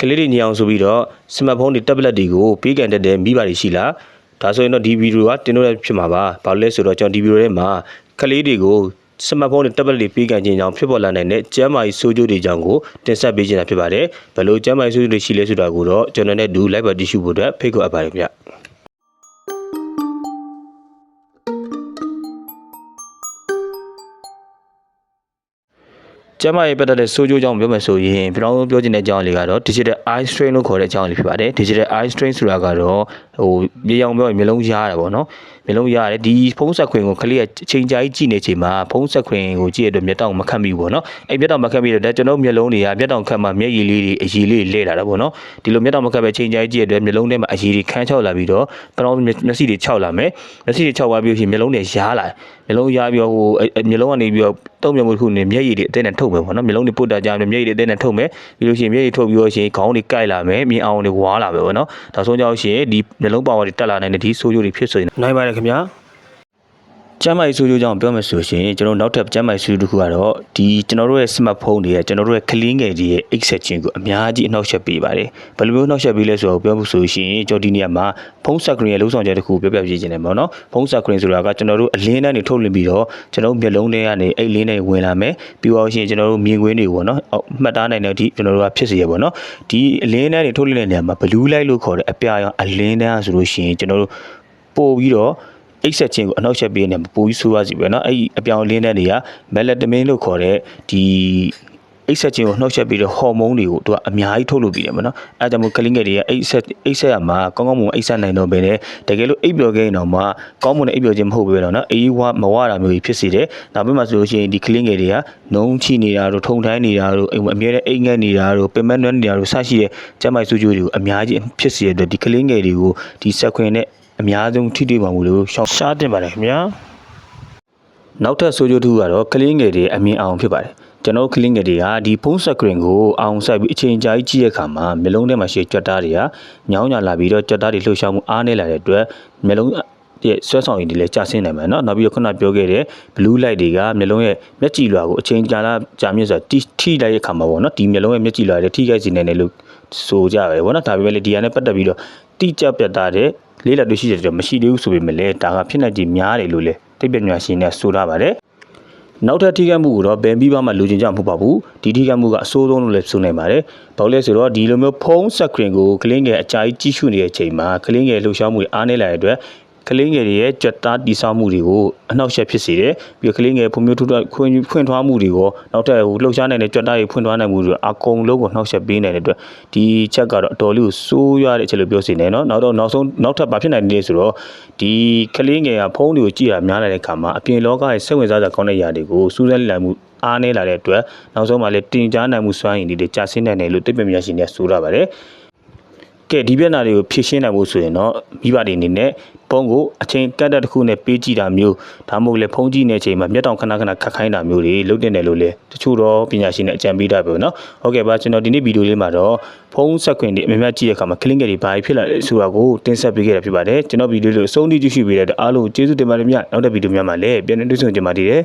ကလေးတွေညအောင်ဆိုပြီးတော့စမတ်ဖုန်းတွေတက်ဘလက်တွေကိုပေးကန်တက်တဲ့မိဘတွေရှိလားဒါဆိုရင်တော့ဒီဗီဒီယိုကတင်လို့ရဖြစ်မှာပါဘာလို့လဲဆိုတော့ကျွန်တော်ဒီဗီဒီယိုထဲမှာကလေးတွေကိုစမတ်ဖုန်းတွေတက်ဘလက်တွေပေးကန်ခြင်းကြောင့်ဖြစ်ပေါ်လာနိုင်တဲ့ကျန်းမာရေးဆိုးကျိုးတွေကြောင့်ကိုတင်ဆက်ပေးခြင်းတာဖြစ်ပါတယ်ဘယ်လိုကျန်းမာရေးဆိုးကျိုးတွေရှိလဲဆိုတာကိုတော့ကျွန်တော်နဲ့ဒူ live ပါတ िश ဖို့အတွက်ဖိတ်ခေါ်အပ်ပါတယ်ဗျ ကျမ်းမာရေးပတ်သက်တဲ့စိုးကျိုးကြောင့်ပြောမယ်ဆိုရင်ကျွန်တော်တို့ပြောချင်တဲ့အကြောင်းလေးကတော့ digital eye strain လို့ခေါ်တဲ့အကြောင်းလေးဖြစ်ပါတယ် digital eye strain ဆိုတာကတော့ဟိုမြေအောင်ပြောရင်မျိုးလုံးရားရတယ်ပေါ့နော်မျိုးလုံးရားရတယ်ဒီဖုံးဆက်ခွင်ကိုခလေးကအချိန်ကြာကြီးကြည့်နေချိန်မှာဖုံးဆက်ခွင်ကိုကြည့်ရတဲ့မျက်တောင်မခတ်မိဘူးပေါ့နော်အဲ့မျက်တောင်မခတ်မိတော့ဒါကျွန်တော်မျက်လုံးတွေကမျက်တောင်ခတ်မှမျက်ရည်လေးတွေအရည်လေးလဲလာတာပေါ့နော်ဒီလိုမျက်တောင်မခတ်ပဲချိန်ကြာကြီးကြည့်ရတဲ့မျက်လုံးထဲမှာအရည်တွေခန်းချောက်လာပြီးတော့ကျွန်တော်မျက်စိတွေခြောက်လာမယ်မျက်စိတွေခြောက်သွားပြီးဖြစ်မျက်လုံးတွေရားလာမျက်လုံးရားပြီးတော့ဟိုမျက်လုံးကနေပြီးတော့ တုံ့ပြန်မှုတစ်ခုနေမျက်ရည်တွေအတဲ့နဲ့ထုတ်မယ်ပေါ့နော်မျက်လုံးတွေပုတ်တာကြမယ်မျက်ရည်တွေအတဲ့နဲ့ထုတ်မယ်ပြီးလို့ရှိရင်မျက်ရည်ထုတ်ပြီးတော့ရှိရင်ခေါင်းတွေကိုက်လာမယ်မြင်အောင်တွေဝါလာမယ်ပေါ့နော်ဒါဆိုကြောင့်ရှိရင်ဒီမျက်လုံးပါဝါတွေတက်လာနိုင်တဲ့ဒီဆိုးကျိုးတွေဖြစ်စေနိုင်ပါတယ်ခင်ဗျာ ကျမ်းမာရေးဆိုးကျိုးကြောင့်ပြောမယ်ဆိုရှင်ကျွန်တော်နောက်ထပ်ကျမ်းမာရေးဆိုးကျိုးတစ်ခုကတော့ဒီကျွန်တော်တို့ရဲ့ smartphone တွေရဲ့ကျွန်တော်တို့ရဲ့ clean ငယ်တွေရဲ့ access ချင်းကိုအများကြီးအနှောက်အယှက်ပေးပါတယ်ဘယ်လိုမျိုးနှောက်ယှက်ပေးလဲဆိုတော့ပြောဖို့ဆိုရှင်ကျွန်တော်ဒီနေရာမှာဖုန်း screen ရဲ့လုံးဆောင်ချက်တစ်ခုပြောပြပြခြင်းတယ်ပေါ့နော်ဖုန်း screen ဆိုတာကကျွန်တော်တို့အလင်းတန်းတွေထုတ်လွှင့်ပြီးတော့ကျွန်တော်တို့မျက်လုံးထဲကနေအဲ့လင်းတွေဝင်လာမယ်ပြီးတော့ရှင်ကျွန်တော်တို့မြင်ကွင်းတွေပေါ့နော်အော်မှတ်သားနိုင်တဲ့အထိကျွန်တော်တို့ကဖြစ်စေရပေါ့နော်ဒီအလင်းတန်းတွေထုတ်လွှင့်တဲ့နေရာမှာ blue light လို့ခေါ်တဲ့အပြာရောင်အလင်းတန်းဆိုလို့ရှိရင်ကျွန်တော်တို့ပို့ပြီးတော့ အိတ်ဆက်ခြင်းကိုအနောက်ချက်ပေးနေမှာပိုပြီးဆိုးရစီပဲเนาะအဲ့ဒီအပြောင်လင်းတဲ့တွေကမက်လတမင်းလို့ခေါ်တဲ့ဒီအိတ်ဆက်ခြင်းကိုနှောက်ယှက်ပြီးတော့ဟော်မုန်းတွေကိုသူကအများကြီးထုတ်လို့ပြီးတယ်မနော်အဲဒါကြောင့်မို့ကလင်းငယ်တွေကအိတ်ဆက်အိတ်ဆက်ရမှာကောင်းကောင်းမွန်အိတ်ဆက်နိုင်တော့ပဲလေတကယ်လို့အိတ်ပျော်ခဲ့ရင်တော့မှကောင်းမွန်တဲ့အိတ်ပျော်ခြင်းမဟုတ်ပဲတော့နော်အေးဝါမဝတာမျိုးကြီးဖြစ်စေတယ်နောက်ပြီးမှဆိုလို့ရှိရင်ဒီကလင်းငယ်တွေကနှုံးချိနေတာတို့ထုံထိုင်းနေတာတို့အိမ်အမြဲတမ်းအိတ်ငက်နေတာတို့ပင်မနွမ်းနေတာတို့စရှိတဲ့ကျမ်းမိုက်စုကျိုးတွေကိုအများကြီးဖြစ်စေတဲ့အတွက်ဒီကလင်းငယ်တွေကိုဒီဆက်ခွင်နဲ့ အများဆုံးထိတွေ့ပါမှုလို့ရှောင်ရှားတင်ပါတယ်ခင်ဗျာနောက်ထပ်ဆိုးကျိုးတစ်ခုကတော့ကလင်းငယ်တွေအမြင်အောင်ဖြစ်ပါတယ်ကျွန်တော်ကလင်းငယ်တွေကဒီဖုန်းစကရင်ကိုအောင်ဆိုင်ပြီးအချိန်ကြာကြီးကြည့်တဲ့အခါမှာမျိုးလုံးထဲမှာရှိကြွက်သားတွေကညောင်းညာလာပြီးတော့ကြွက်သားတွေလှုပ်ရှားမှုအားနည်းလာတဲ့အတွက်မျိုးလုံးရဲ့ဆွဲဆောင်ရည်တွေလည်းကျဆင်းနိုင်မှာเนาะနောက်ပြီးတော့ခုနပြောခဲ့တဲ့ blue light တွေကမျိုးလုံးရဲ့မျက်ကြည်လွှာကိုအချိန်ကြာလာကြာမြင့်ဆိုတာထိထိလိုက်တဲ့အခါမှာပေါ့เนาะဒီမျိုးလုံးရဲ့မျက်ကြည်လွှာတွေထိခိုက်စေနိုင်တယ်လို့ဆိုကြရတယ်ပေါ့เนาะဒါပေမဲ့လေဒီဟာနဲ့ပတ်သက်ပြီးတော့တိကျပြတ်သားတဲ့ လေးလက်တွေ့ရှိတဲ့တော့မရှိသေးဘူးဆိုပေမဲ့လည်းဒါကဖြစ်နိုင်ခြေများတယ်လို့လည်းတိတ်ပြညာရှင်နဲ့ဆိုထားပါတယ်နောက်ထပ်ထိခိုက်မှုကိုတော့ဘယ်ပြီးပါမှလူချင်းကြမဟုတ်ပါဘူးဒီထိခိုက်မှုကအဆိုးဆုံးလို့လည်းဆိုနိုင်ပါတယ်ဘာလို့လဲဆိုတော့ဒီလိုမျိုးဖုန်းစကရင်ကိုကလင်းငယ်အကြာကြီးကြီးရှုနေတဲ့အချိန်မှာကလင်းငယ်လှူရှားမှုတွေအားနည်းလာတဲ့အတွက် ကလေးငယ်တွေရဲ့ကြွက်သားတိဆောက်မှုတွေကိုအနှောက်အယှက်ဖြစ်စေတယ်ပြီးတော့ကလေးငယ်ဖွံ့ဖြိုးထွန်းခွင့်ဖွင့်ထွားမှုတွေကိုနောက်ထပ်ဟိုလှုပ်ရှားနိုင်တဲ့ကြွက်သားတွေဖွင့်ထွားနိုင်မှုတွေအကုန်လုံးကိုနှောက်ယှက်ပေးနေတဲ့အတွက်ဒီချက်ကတော့အတော်လေးကိုစိုးရွားတဲ့အချက်လို့ပြောစီနေနော်နောက်တော့နောက်ဆုံးနောက်ထပ်ဘာဖြစ်နိုင်လဲဆိုတော့ဒီကလေးငယ်ကဖုန်းတွေကိုကြည့်ရများလာတဲ့အခါမှာအပြင်လောကရဲ့စိတ်ဝင်စားစရာကောင်းတဲ့ຢာတွေကိုစူးစမ်းလေ့လာမှုအားနည်းလာတဲ့အတွက်နောက်ဆုံးမှလည်းတင်ကြားနိုင်မှုစွမ်းရည်တွေကြာဆင်းနိုင်တယ်လို့သိပ္ပံပညာရှင်တွေဆိုရပါတယ် ကဲဒီပြဿနာတွေကိုဖြေရှင်းနိုင်ဖို့ဆိုရင်တော့မိဘတွေအနေနဲ့ဖုန်းကိုအချိန်ကတ်တက်တစ်ခုနဲ့ပေးကြည့်တာမျိုးဒါမှမဟုတ်လေဖုန်းကြည့်နေတဲ့အချိန်မှာမျက်တောင်ခဏခဏခတ်ခိုင်းတာမျိုးတွေလုပ်တင်တယ်လို့လေတချို့တော့ပညာရှင်တွေအကြံပေးတာပဲเนาะဟုတ်ကဲ့ပါကျွန်တော်ဒီနေ့ဗီဒီယိုလေးမှာတော့ဖုန်းဆက်ခွင့်တွေအများများကြည့်တဲ့အခါမှာကလင်းငယ်တွေဘာဖြစ်လာလဲဆိုတာကိုတင်ဆက်ပေးခဲ့တာဖြစ်ပါတယ်ကျွန်တော်ဗီဒီယိုလေးကိုအဆုံးထိကြည့်ရှုပေးတဲ့အတွက်အားလုံးကျေးဇူးတင်ပါတယ်မြတ်နောက်တဲ့ဗီဒီယိုများမှာလည်းပြန်လည်တွေ့ဆုံကြပါသေးတယ်